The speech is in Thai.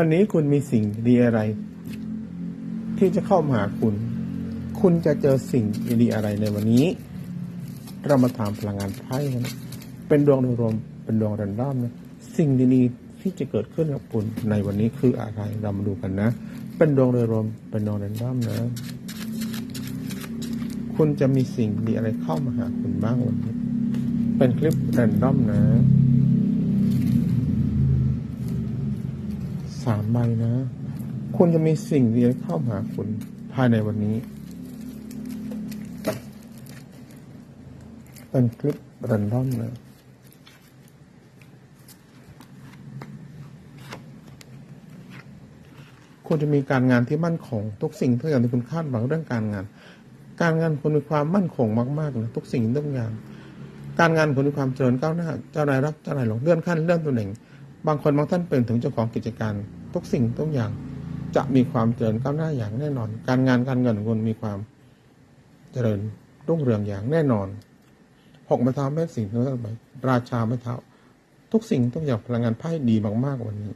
วันนี้คุณมีสิ่งดีอะไร ที่จะเข้ามาหาคุณ คุณจะเจอสิ่งดีอะไรในวันนี้ เรามาถามพลังงานไพ่นะเป็นดวงโดยรวมเป็นดวงแรนด้อมนะสิ่งดีๆที่จะเกิดขึ้นกับคุณในวันนี้คืออะไรเรามาดูกันนะ เป็นดวงโดยรวมเป็นดวงแรนด้อมนะ คุณจะมีสิ่งดีอะไรเข้ามาหาคุณบ้างวันนี้ เป็นคลิปแรนด้อมนะ สามใบนะ คุณจะมีสิ่งดีอะไรเข้ามาคุณภายในวันนี้ เป็นคลิปแรนดอมนะคุณจะมีการงานที่มั่นคง ทุกสิ่งทุกอย่างที่คุณคาดหวังเรื่องการงาน การงานคุณมีความมั่นคงมากๆนะทุกสิ่งทุกอย่าง การงานคุณมีความเจริญก้าวหน้า เจ้านายรักเจ้านายหลงเลื่อนขั้นเลื่อนตำแหน่ง บางคนบางท่านเป็นถึงเจ้าของกิจการ ทุกสิ่งทุกอย่างจะมีความเจริญก้าวหน้าอย่างแน่นอน การงานการเงินของคุณมีความเจริญรุ่งเรืองอย่างแน่นอนหกไม้เท้าแม่สิ่งทั้งหลายราชาไม้เท้าทุกสิ่งทุกอย่างพลังงานไพ่ดีมากๆวันนี้